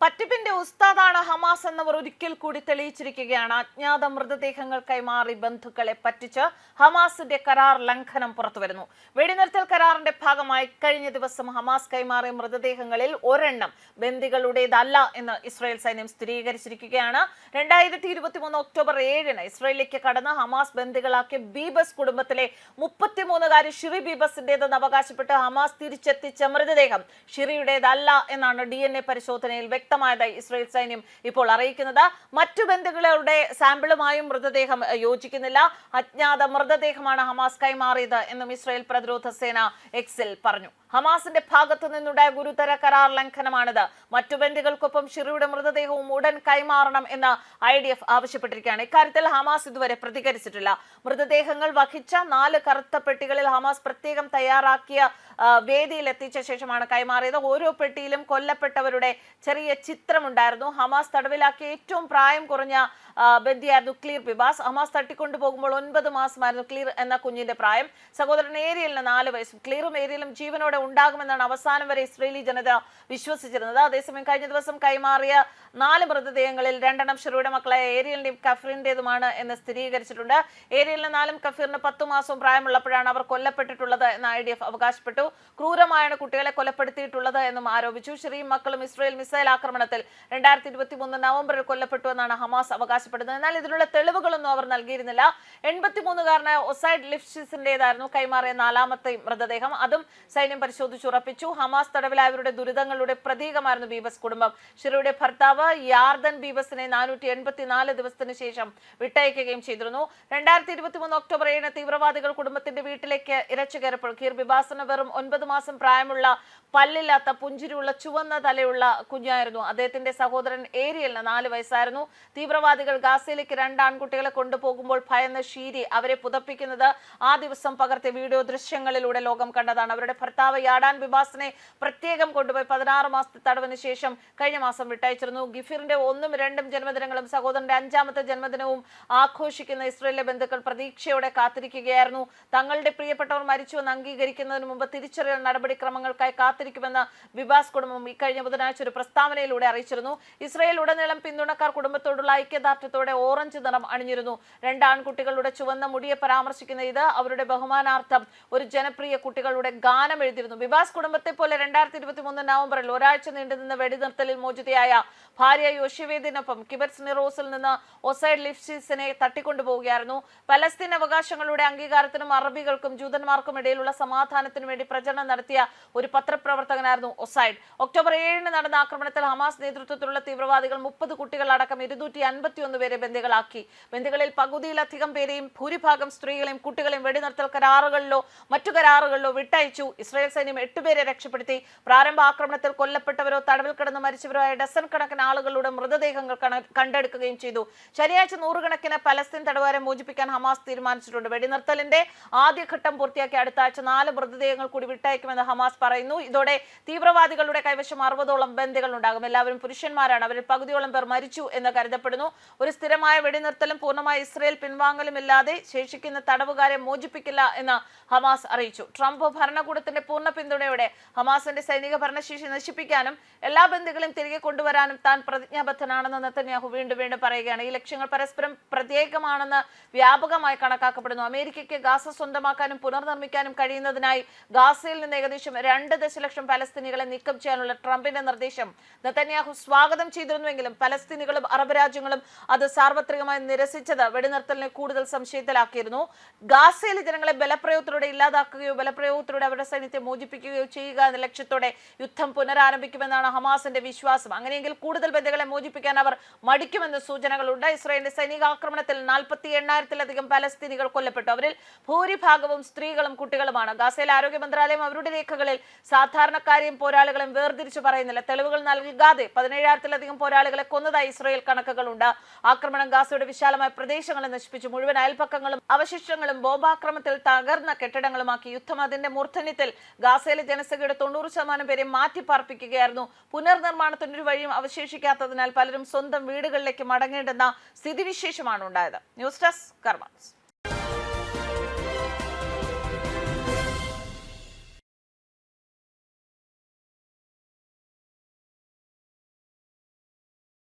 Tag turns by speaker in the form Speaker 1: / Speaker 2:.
Speaker 1: പറ്റിപ്പിന്റെ ഉസ്താദാണ് ഹമാസ് എന്നവർ ഒരിക്കൽ കൂടി തെളിയിച്ചിരിക്കുകയാണ്. അജ്ഞാത മൃതദേഹങ്ങൾ കൈമാറി ബന്ധുക്കളെ പറ്റിച്ച് ഹമാസിന്റെ കരാർ ലംഘനം പുറത്തുവരുന്നു. വെടിനിർത്തൽ കരാറിന്റെ ഭാഗമായി കഴിഞ്ഞ ദിവസം ഹമാസ് കൈമാറിയ മൃതദേഹങ്ങളിൽ ഒരെണ്ണം ബന്ദികളുടേതല്ല എന്ന് ഇസ്രായേൽ സൈന്യം സ്ഥിരീകരിച്ചിരിക്കുകയാണ്. രണ്ടായിരത്തി ഇരുപത്തിമൂന്ന് ഒക്ടോബർ ഏഴിന് ഇസ്രായേലിലേക്ക് കടന്ന് ഹമാസ് ബന്ദികളാക്കിയ ബീബസ് കുടുംബത്തിലെ മുപ്പത്തിമൂന്നുകാരി ഷിറി ബീബസിന്റേതെന്ന് അവകാശപ്പെട്ട് ഹമാസ് തിരിച്ചെത്തിച്ച മൃതദേഹം ഷിറിയുടേതല്ല എന്നാണ് ഡി പരിശോധനയിൽ പരിശോധനയിൽ വ്യക്തമായതായി ഇസ്രയേൽ സൈന്യം ഇപ്പോൾ അറിയിക്കുന്നത്. മറ്റു ബന്ധുക്കളുടെ സാമ്പിളുമായും മൃതദേഹം യോജിക്കുന്നില്ല. അജ്ഞാത മൃതദേഹമാണ് ഹമാസ് കൈമാറിയത് എന്നും ഇസ്രയേൽ പ്രതിരോധ സേന എക്സിൽ പറഞ്ഞു. ഹമാസിന്റെ ഭാഗത്തു നിന്നുണ്ടായ ഗുരുതര കരാർ ലംഘനമാണിത്. മറ്റു ബന്ധുക്കൾക്കൊപ്പം ഷിറിയുടെ മൃതദേഹവും ഉടൻ കൈമാറണം എന്ന് ഐ ഡി എഫ് ആവശ്യപ്പെട്ടിരിക്കുകയാണ്. ഇക്കാര്യത്തിൽ ഹമാസ് ഇതുവരെ പ്രതികരിച്ചിട്ടില്ല. മൃതദേഹങ്ങൾ വഹിച്ച നാല് കറുത്ത പെട്ടികളിൽ ഹമാസ് പ്രത്യേകം തയ്യാറാക്കിയ വേദിയിൽ എത്തിച്ച ശേഷമാണ് കൈമാറിയത്. ഓരോ പെട്ടിയിലും കൊല്ലപ്പെട്ടവരുടെ ചെറിയ ചിത്രമുണ്ടായിരുന്നു. ഹമാസ് തടവിലാക്കിയ ഏറ്റവും പ്രായം കുറഞ്ഞ ബന്ദിയായിരുന്നു ക്ലീർ ബിബാസ് ഹമാസ് തട്ടിക്കൊണ്ടുപോകുമ്പോൾ ഒൻപത് മാസമായിരുന്നു ക്ലീർ എന്ന കുഞ്ഞിന്റെ പ്രായം. സഹോദരൻ ഏരിയലിന് നാല് വയസ്സും ക്ലീറും ഏരിയലും ജീവനോടെ ഉണ്ടാകുമെന്നാണ് അവസാനം വരെ ഇസ്രേലി ജനത വിശ്വസിച്ചിരുന്നത്. അതേസമയം കഴിഞ്ഞ ദിവസം കൈമാറിയ നാല് മൃതദേഹങ്ങളിൽ രണ്ടെണ്ണം ഷെറിയുടെ മക്കളായ ഏരിയലിന്റെയും കഫീറിന്റേതുമാണ് എന്ന് സ്ഥിരീകരിച്ചിട്ടുണ്ട്. ഏരിയലിന് നാലും കഫീറിന് പത്തു മാസവും പ്രായമുള്ളപ്പോഴാണ് അവർ കൊല്ലപ്പെട്ടിട്ടുള്ളത് എന്ന് ഐ ഡി എഫ് അവകാശപ്പെട്ടു. ക്രൂരമായാണ് കുട്ടികളെ കൊലപ്പെടുത്തിയിട്ടുള്ളത് എന്നും ആരോപിച്ചു. ഷെറിയും മക്കളും ഇസ്രയേൽ മിസൈൽ ആക്രമണത്തിൽ രണ്ടായിരത്തി ഇരുപത്തി മൂന്ന് നവംബറിൽ കൊല്ലപ്പെട്ടു എന്നാണ് ഹമാസ് അവകാശപ്പെടുന്നത്. എന്നാൽ ഇതിനുള്ള തെളിവുകളൊന്നും അവർ നൽകിയിരുന്നില്ല. എൺപത്തിമൂന്നുകാരനായ ഒസൈഡ് ലിഫ്ഷിസിന്റേതായിരുന്നു കൈമാറിയ നാലാമത്തെ മൃതദേഹം. അതും സൈന്യം പരിശോധിച്ചുറപ്പിച്ചു ഹമാസ് തടവിലായവരുടെ ദുരിതങ്ങളുടെ പ്രതീകമായിരുന്നു ബീബസ് കുടുംബം. ഷിറയുടെ ഭർത്താവ് യാർദൻ ബീബസിനെ നാനൂറ്റി എൺപത്തിനാല് ദിവസത്തിന് ശേഷം വിട്ടയക്കുകയും ചെയ്തിരുന്നു. രണ്ടായിരത്തി ഇരുപത്തി മൂന്ന് ഒക്ടോബർ ഏഴിന് തീവ്രവാദികൾ കുടുംബത്തിന്റെ വീട്ടിലേക്ക് ഇരച്ചു കയറപ്പോൾ കീർ ബിബാസിന് വെറും ഒൻപത് മാസം പ്രായമുള്ള പല്ലില്ലാത്ത പുഞ്ചിരിയുള്ള ചുവന്ന തലയുള്ള കുഞ്ഞായിരുന്നു അദ്ദേഹത്തിന്റെ സഹോദരൻ ഏരിയലിന് നാല് വയസ്സായിരുന്നു. തീവ്രവാദികൾ ഗാസയിലേക്ക് രണ്ട് ആൺകുട്ടികളെ കൊണ്ടുപോകുമ്പോൾ ഭയന്ന ഷീരി അവരെ പുതപ്പിക്കുന്നത് ആ ദിവസം പകർത്തിയ വീഡിയോ ദൃശ്യങ്ങളിലൂടെ ലോകം കണ്ടതാണ്. അവരുടെ ഭർത്താവ് യാടാൻ ബിബാസിനെ പ്രത്യേകം കൊണ്ടുപോയി പതിനാറ് മാസത്തെ തടവിന് ശേഷം കഴിഞ്ഞ മാസം വിട്ടയച്ചിരുന്നു. ഗിഫിറിന്റെ ഒന്നും രണ്ടും ജന്മദിനങ്ങളും സഹോദരന്റെ അഞ്ചാമത്തെ ജന്മദിനവും ആഘോഷിക്കുന്ന ഇസ്രയേലിലെ ബന്ധുക്കൾ പ്രതീക്ഷയോടെ കാത്തിരിക്കുകയായിരുന്നു. തങ്ങളുടെ പ്രിയപ്പെട്ടവർ മരിച്ചുവെന്ന് അംഗീകരിക്കുന്നതിന് മുമ്പ് തിരിച്ചറിയൽ നടപടിക്രമങ്ങൾക്കായി കാത്തിരിക്കുമെന്ന് ബിബാസ് കുടുംബം ഇക്കഴിഞ്ഞ ബുധനാഴ്ച ഒരു പ്രസ്താവനയിലൂടെ അറിയിച്ചിരുന്നു. ഇസ്രയേൽ ഉടനീളം പിന്തുണക്കാർ കുടുംബത്തോടുള്ള ഐക്യദാർഢ്യത്തോടെ ഓറഞ്ച് നിറം അണിഞ്ഞിരുന്നു. രണ്ട് ആൺകുട്ടികളുടെ ചുവന്ന മുടിയെ പരാമർശിക്കുന്ന ഇത് അവരുടെ ബഹുമാനാർത്ഥം ഒരു ജനപ്രിയ കുട്ടികളുടെ ഗാനം എഴുതിയിരുന്നു. ബിബാസ് കുടുംബത്തെ പോലെ രണ്ടായിരത്തി ഇരുപത്തി മൂന്ന് നവംബറിൽ ഒരാഴ്ച നീണ്ടുനിന്ന വെടിനിർത്തലിൽ മോചിതയായ ഭാര്യ യോഷിവേദിനൊപ്പം കിബറ്റ്സ് നിറോസിൽ നിന്ന് ഒസൈഡ് ലിഫ്സിസിനെ തട്ടിക്കൊണ്ടുപോവുകയായിരുന്നു. പലസ്തീൻ അവകാശങ്ങളുടെ അംഗീകാരത്തിനും അറബികൾക്കും ജൂതന്മാർക്കും ഇടയിലുള്ള സമാധാനത്തിനു വേണ്ടി പ്രചരണം നടത്തിയ ഒരു പത്രപ്രവർത്തകനായിരുന്നു ഒസൈഡ്. ഒക്ടോബർ ഏഴിന് നടന്ന ആക്രമണത്തിൽ ഹമാസ് നേതൃത്വത്തിലുള്ള തീവ്രവാദികൾ മുപ്പത് കുട്ടികളടക്കം ഇരുന്നൂറ്റി അൻപത്തിയൊന്ന് പേരെ ബന്ദികളാക്കി. ബന്ദികളിൽ പകുതിയിലധികം പേരെയും ഭൂരിഭാഗം സ്ത്രീകളെയും കുട്ടികളെയും വെടിനിർത്തൽ കരാറുകളിലോ മറ്റു കരാറുകളിലോ വിട്ടയച്ചു. ഇസ്രായേൽ സൈന്യം എട്ടുപേരെ രക്ഷപ്പെടുത്തി. പ്രാരംഭ ആക്രമണത്തിൽ കൊല്ലപ്പെട്ടവരോ തടവിൽ കിടന്ന് മരിച്ചവരോ ആയ ഡസൻ കണക്കിന് ആളുകളുടെ മൃതദേഹങ്ങൾ കണ്ടെടുക്കുകയും ചെയ്തു. ശനിയാഴ്ച നൂറുകണക്കിന് പലസ്തീൻ തടവുകാരെ മോചിപ്പിക്കാൻ ഹമാസ് തീരുമാനിച്ചിട്ടുണ്ട്. വെടിനിർത്തലിന്റെ ആദ്യഘട്ടം പൂർത്തിയാക്കി അടുത്ത ആഴ്ച നാല് മൃതദേഹങ്ങൾ കൂടി വിട്ടയക്കുമെന്ന് ഹമാസ് പറയുന്നു. ഇതോടെ തീവ്രവാദികളുടെ കൈവശം അറുപതോളം ബന്ദികൾ ഉണ്ടാകും എല്ലാവരും പുരുഷന്മാരാണ്. അവരിൽ പകുതിയോളം പേർ മരിച്ചു എന്ന് കരുതപ്പെടുന്നു. ഒരു സ്ഥിരമായ വെടിനിർത്തലും പൂർണമായി ഇസ്രയേൽ പിൻവാങ്ങലും ഇല്ലാതെ ശേഷിക്കുന്ന തടവുകാരെ മോചിപ്പിക്കില്ല എന്ന് ഹമാസ് അറിയിച്ചു. ട്രംപ് ഭരണകൂടത്തിന്റെ പൂർണ പിന്തുണയോടെ ഹമാസിന്റെ സൈനിക ഭരണശേഷി നശിപ്പിക്കാനും എല്ലാ ബന്ധുക്കളും തിരികെ കൊണ്ടുവരാനും താൻ പ്രതിജ്ഞാബദ്ധനാണെന്ന് നെത്തന്യാഹു വീണ്ടും വീണ്ടും പറയുകയാണ്. ഈ ലക്ഷ്യങ്ങൾ പരസ്പരം പ്രത്യേകമാണെന്ന് വ്യാപകമായി കണക്കാക്കപ്പെടുന്നു. അമേരിക്കയ്ക്ക് ഗാസ സ്വന്തമാക്കാനും പുനർനിർമ്മിക്കാനും കഴിയുന്നതിനായി ഗാസയിൽ നിന്ന് ഏകദേശം രണ്ട് ദശലക്ഷം പലസ്തീനികളെ നീക്കം ചെയ്യാനുള്ള ട്രംപിന്റെ നിർദ്ദേശം നെതന്യാഹു സ്വാഗതം ചെയ്തിരുന്നുവെങ്കിലും പലസ്തീനികളും അറബ് രാജ്യങ്ങളും അത് സാർവത്രികമായി നിരസിച്ചത് വെടിനിർത്തലിനെ കൂടുതൽ സംശയത്തിലാക്കിയിരുന്നു. ഗാസയിലെ ജനങ്ങളെ ബലപ്രയോഗത്തിലൂടെ ഇല്ലാതാക്കുകയോ ബലപ്രയോഗത്തിലൂടെ അവരുടെ സൈന്യത്തെ മോചിപ്പിക്കുകയോ ചെയ്യുക എന്ന ലക്ഷ്യത്തോടെ യുദ്ധം പുനരാരംഭിക്കുമെന്നാണ് ഹമാസിന്റെ വിശ്വാസം. അങ്ങനെയെങ്കിൽ കൂടുതൽ ബന്ധുക്കളെ മോചിപ്പിക്കാൻ അവർ മടിക്കുമെന്ന് സൂചനകളുണ്ട്. ഇസ്രായേലിന്റെ സൈനിക ആക്രമണത്തിൽ നാൽപ്പത്തി എണ്ണായിരത്തിലധികം പലസ്തീനികൾ കൊല്ലപ്പെട്ടു. അവരിൽ ഭൂരിഭാഗവും സ്ത്രീകളും കുട്ടികളുമാണ്. ഗാസയിലെ ആരോഗ്യ മന്ത്രാലയം അവരുടെ രേഖകളിൽ സാധാരണക്കാരെയും പോരാളികളെയും വേർതിരിച്ചു പറയുന്നില്ല. തെളിവുകൾ നൽകാതെ പതിനേഴായിരത്തിലധികം പോരാളികളെ കൊന്നതായി ഇസ്രയേൽ കണക്കുകളുണ്ട്. ആക്രമണം ഗാസയുടെ വിശാലമായ പ്രദേശങ്ങളെ നശിപ്പിച്ചു മുഴുവൻ അയൽപ്പക്കങ്ങളും അവശിഷ്ടങ്ങളും ബോംബാക്രമത്തിൽ തകർന്ന കെട്ടിടങ്ങളുമാക്കി യുദ്ധം അതിന്റെ മൂർധന്യത്തിൽ ഗാസയിലെ ജനസംഖ്യയുടെ തൊണ്ണൂറ് ശതമാനം പേരെ മാറ്റിപ്പാർപ്പിക്കുകയായിരുന്നു. പുനർനിർമ്മാണത്തിന് ഒരു വഴിയും അവശേഷിക്കാത്തതിനാൽ പലരും സ്വന്തം വീടുകളിലേക്ക് മടങ്ങേണ്ടെന്ന സ്ഥിതിവിശേഷമാണ് ഉണ്ടായത്. News desk karmas